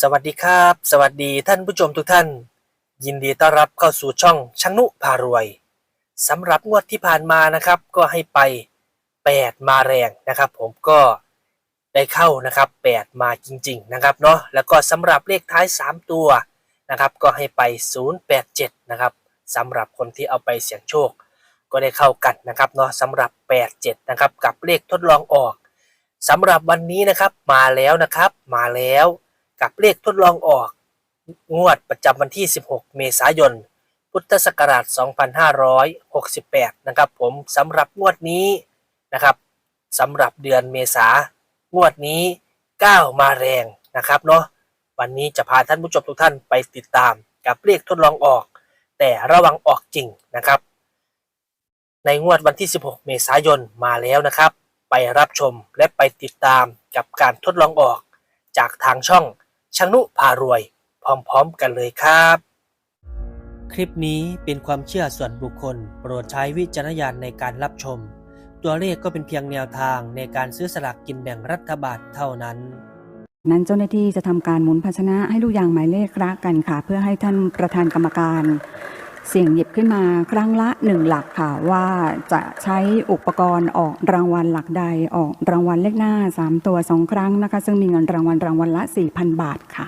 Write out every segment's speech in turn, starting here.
สวัสดีครับ สวัสดีท่านผู้ชมทุกท่าน ยินดีต้อนรับเข้าสู่ช่องชนุพารวยสำหรับงวดที่ผ่านมานะครับ ก็ให้ไป 8 มาแรงนะครับ ผมก็ได้เข้านะครับ 8 มาจริง ๆ นะครับเนาะแล้วก็สำหรับเลขท้าย 3 ตัวนะครับ ก็ให้ไป 087 นะครับสำหรับคนที่เอาไปเสี่ยงโชค ก็ได้เข้ากันนะครับเนาะสำหรับ 87 นะครับ กับเลขทดลองออกสำหรับวันนี้นะครับมาแล้วนะครับ มาแล้ว กับเลขทดลองออก งวดประจำวันที่ 16 เมษายน พุทธศักราช 2568 นะครับผมสำหรับงวดนี้นะครับสำหรับเดือนเมษางวดนี้9มาแรงนะครับเนาะวันนี้จะพาท่านผู้ชมทุกท่านไปติดตามกับเลขทดลองออก แต่ระวังออกจริงนะครับ ในงวดวันที่ 16 เมษายนมาแล้วนะครับ ไปรับชมและไปติดตามกับการทดลองออกจากทางช่อง ชังนุพารวย พร้อมๆกันเลยครับ คลิปนี้เป็นความเชื่อส่วนบุคคล โปรดใช้วิจารณญาณในการรับชม ตัวเลขก็เป็นเพียงแนวทางในการซื้อสลากกินแบ่งรัฐบาลเท่านั้น นั้นเจ้าหน้าที่จะทำการหมุนภาชนะให้ลูกยางหมายเลขระกันค่ะ เพื่อให้ท่านประธานกรรมการ เสี่ยงหยิบขึ้นมาครั้งละหนึ่งหลักค่ะว่าจะใช้อุปกรณ์ออกรางวัลหลักใดออกรางวัลเลขหน้า 3 ตัวสองครั้งนะคะ ซึ่งมีเงินรางวัลรางวัลละ 4,000 บาทค่ะ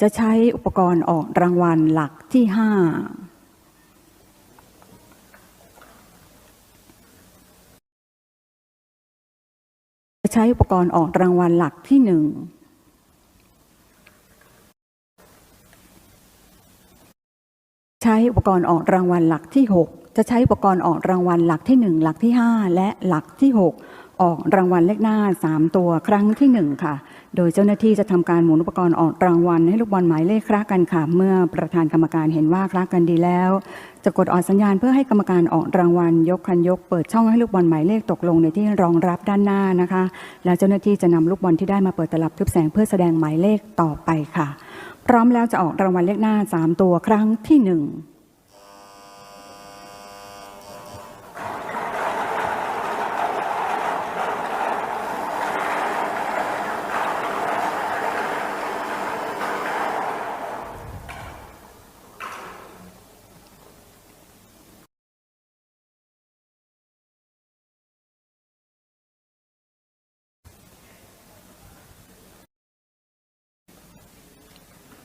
จะใช้อุปกรณ์ออกรางวัลหลักที่ 5 ใช้อุปกรณ์ออกรางวัลหลักที่หนึ่งใช้อุปกรณ์ออกรางวัลหลักที่ 6 จะใช้อุปกรณ์ออกรางวัลหลักที่ 1 หลักที่ 5 และหลักที่ 6 ออกรางวัลเลขหน้า 3 ตัวครั้งที่ 1 ค่ะ โดยเจ้าหน้าที่จะทำการหมุนอุปกรณ์ออกรางวัล ให้ลูกบอลหมายเลขคละกันค่ะ เมื่อประธานกรรมการเห็นว่าคละกันดีแล้ว จะกดออกสัญญาณเพื่อให้กรรมการออกรางวัล ยกคันยกเปิดช่องให้ลูกบอลหมายเลขตกลงในที่รองรับด้านหน้านะคะ แล้วเจ้าหน้าที่จะนำลูกบอลที่ได้มาเปิดตลับทึบแสงเพื่อแสดงหมายเลขต่อไปค่ะ พร้อมแล้วจะออกรางวัลเลขหน้า 3 ตัวครั้งที่ 1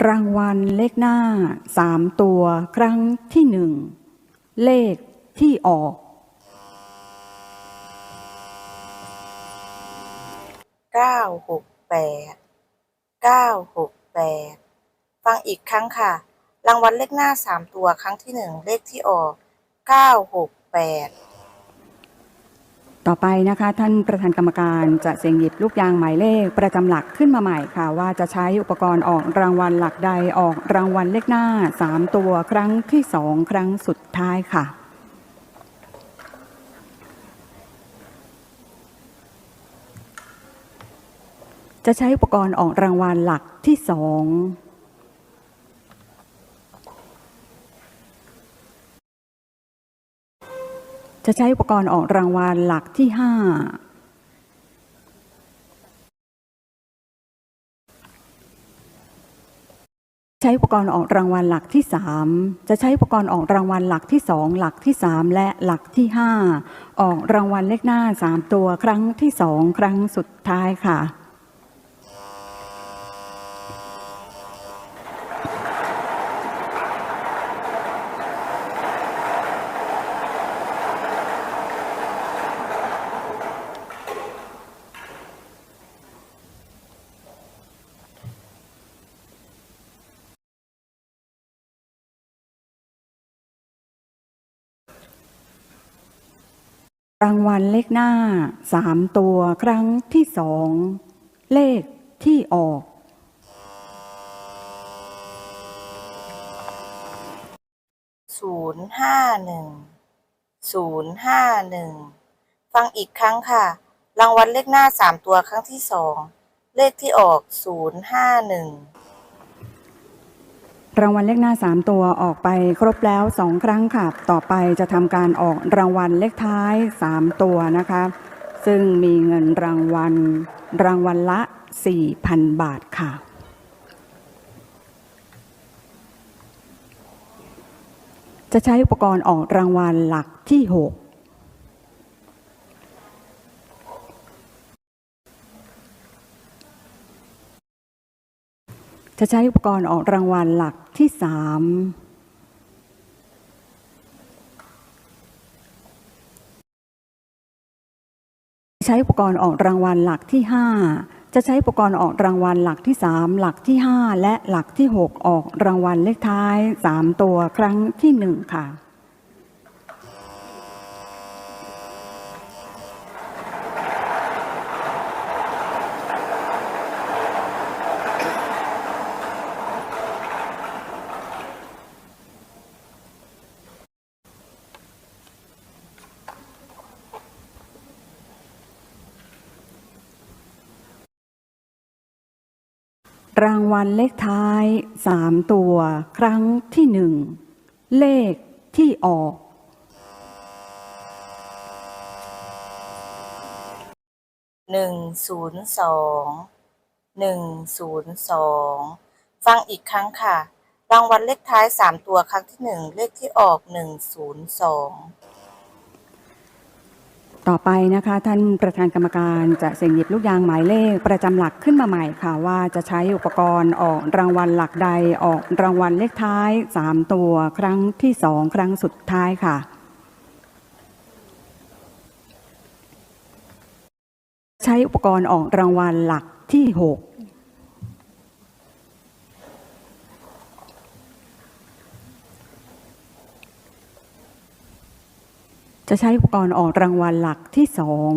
รางวัลเลขหน้า3ตัวครั้งที่หนึ่งเลขที่ออกเก้าหกแปดเก้าหกแปดฟังอีกครั้งค่ะ รางวัลเลขหน้าสามตัวครั้งที่หนึ่งเลขที่ออกเก้าหกแปด ต่อไปนะคะท่านประธานกรรมการจะเสียงหยิบลูกยางหมายเลขประจำหลักขึ้นมาใหม่ค่ะ ว่าจะใช้อุปกรณ์ออกรางวัลหลักใดออกรางวัลเลขหน้า 3 ตัวครั้งที่ 2 ครั้งสุดท้ายค่ะจะใช้อุปกรณ์ออกรางวัลหลักที่สอง จะใช้อุปกรณ์ออกรางวัลหลักที่ห้าใช้อุปกรณ์ออกรางวัลหลักที่สามจะใช้อุปกรณ์ออกรางวัลหลักที่สองหลักที่สามและหลักที่ห้าออกรางวัลเลขหน้าสามตัวครั้งที่สองครั้งสุดท้ายค่ะ รางวัลเลขหน้าสามตัวครั้งที่สอง เลขที่ออก ศูนย์ห้าหนึ่ง ศูนย์ห้าหนึ่ง ฟังอีกครั้งค่ะ รางวัลเลขหน้าสามตัวครั้งที่สอง เลขที่ออกศูนย์ห้าหนึ่ง รางวัลเลขหน้า 3 ตัวออกไปครบแล้ว 2 ครั้งค่ะ ต่อไปจะทำการออกรางวัลเลขท้าย 3 ตัวนะคะ ซึ่งมีเงินรางวัลรางวัลละ 4,000 บาทค่ะ จะใช้อุปกรณ์ออกรางวัลหลักที่ 6 จะใช้อุปกรณ์ออกรางวัลหลักที่สามใช้อุปกรณ์ออกรางวัลหลักที่ห้าจะใช้อุปกรณ์ออกรางวัลหลักที่สามหลักที่ห้าและหลักที่หกออกรางวัลเลขท้ายสามตัวครั้งที่หนึ่งค่ะ รางวัลเลขท้ายสามตัว ครั้งที่หนึ่งเลขที่ออก หนึ่งศูนย์สองหนึ่งศูนย์สองฟังอีกครั้งค่ะ รางวัลเลขท้ายสามตัวครั้งที่หนึ่งเลขที่ออกหนึ่งศูนย์สอง ต่อไปนะคะ ท่านประธานกรรมการจะเสี่ยงหยิบลูกยางหมายเลขประจำหลักขึ้นมาใหม่ค่ะ ว่าจะใช้อุปกรณ์ออกรางวัลหลักใดออกรางวัลเลขท้าย 3 ตัวครั้งที่สองครั้งสุดท้ายค่ะ ใช้อุปกรณ์ออกรางวัลหลักที่ 6 จะใช้อุปกรณ์ออกรางวัลหลักที่สอง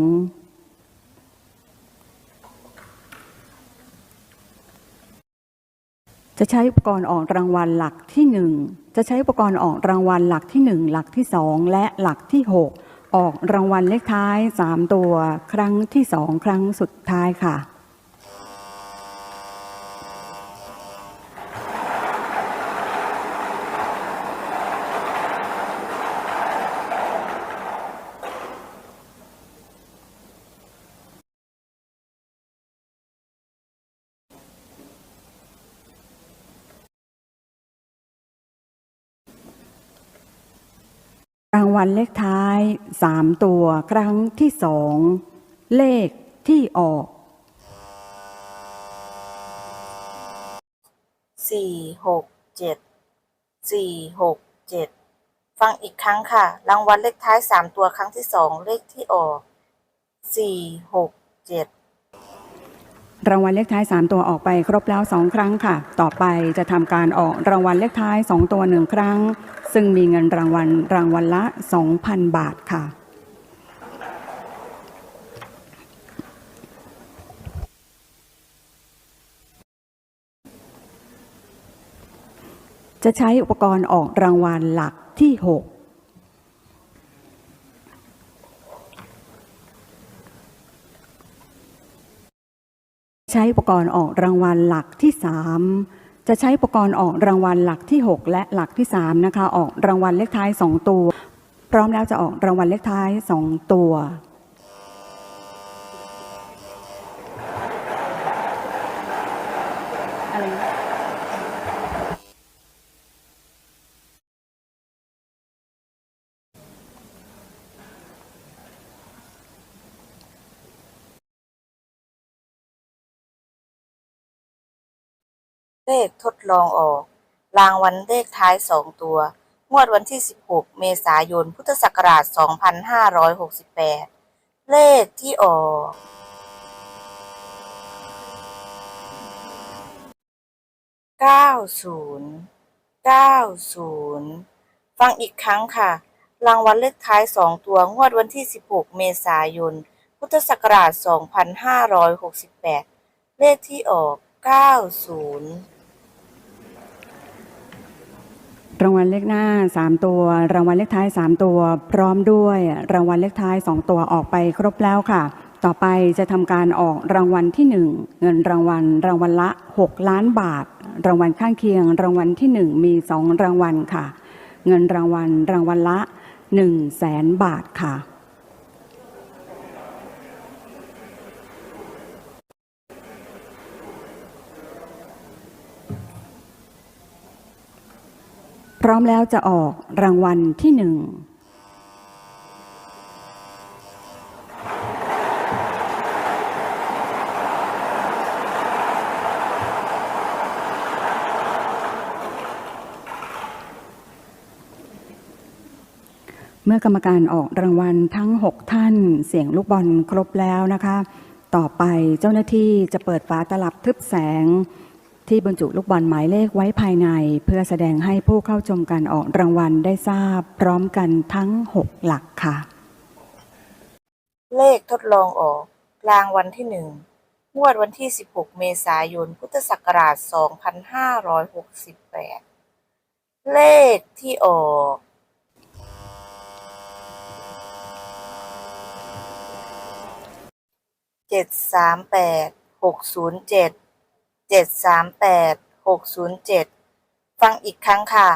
จะใช้อุปกรณ์ออกรางวัลหลักที่หนึ่งจะใช้อุปกรณ์ออกรางวัลหลักที่หนึ่งหลักที่สองและหลักที่หกออกรางวัลเลขท้ายสามตัว ครั้งที่สองครั้งสุดท้ายค่ะ รางวัลเลขท้ายสามตัวครั้งที่สอง เลขที่ออกสี่หกเจ็ดสี่หกเจ็ดฟังอีกครั้งค่ะ รางวัลเลขท้ายสามตัวครั้งที่สองเลขที่ออกสี่หกเจ็ดรางวัลเลขท้าย 3 ตัวออกไปครบแล้ว 2 ครั้งค่ะ ต่อไปจะทำการออกรางวัลเลขท้าย 2 ตัว 1 ครั้ง ซึ่งมีเงินรางวัลรางวัลละ 2,000 บาทค่ะจะใช้อุปกรณ์ออกรางวัลหลักที่ 6 ใช้อุปกรณ์ออกรางวัลหลักที่ 3 จะใช้อุปกรณ์ออกรางวัลหลักที่ 6 และหลักที่ 3 นะคะ ออกรางวัลเลขท้าย 2 ตัว พร้อมแล้วจะออกรางวัลเลขท้าย 2 ตัว เลขทดลองออก รางวัลเลขท้ายสองตัว งวดวันที่ 16 เมษายน พุทธศักราช 2568 เลขที่ออกเก้าศูนย์เก้าศูนย์ฟังอีกครั้งค่ะ รางวัลเลขท้ายสองตัวงวดวันที่ 16 เมษายน พุทธศักราช 2568 เลขที่ออก 90 รางวัลเลขหน้า 3 ตัว รางวัลเลขท้าย 3 ตัว พร้อมด้วย รางวัลเลขท้าย 2 ตัวออกไปครบแล้วค่ะ ต่อไปจะทำการออกรางวัลที่ 1 เงินรางวัล รางวัลละ 6 ล้านบาท รางวัลข้างเคียง รางวัลที่หนึ่งมีสองรางวัลค่ะ เงินรางวัลรางวัลละ 1 0 0 0 0แสนบาทค่ะ ร้อมแล้วจะออกรางวัลที่หนึ่งเมื่อกรรมการออกรางวัลทั้ง 6 ท่าน เสียงลูกบอลครบแล้วนะคะ ต่อไปเจ้าหน้าที่จะเปิดฝาตลับทึบแสง ที่บรรจุลูกบอลหมายเลขไว้ภายใน เพื่อแสดงให้ผู้เข้าชมการออกรางวัลได้ทราบพร้อมกันทั้ง 6 หลักค่ะ เลขทดลองออก กลางวันที่หนึ่งงวดวันที่ 16 เมษายน พุทธศักราช 2568 เลขที่ออกเจ็ดสามแปดหกศูนย์เจ็ด เจ็ดสามแปดหกศูนย์เจ็ดฟังอีกครั้งค่ะ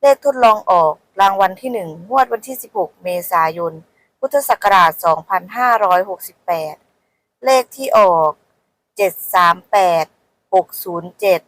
เลขทดลองออกรางวัลที่หนึ่งงวดวันที่สิบหกเมษายน พุทธศักราชสองพันห้าร้อยหกสิบแปดเลขที่ออกเจ็ดสามแปดหกศูนย์เจ็ด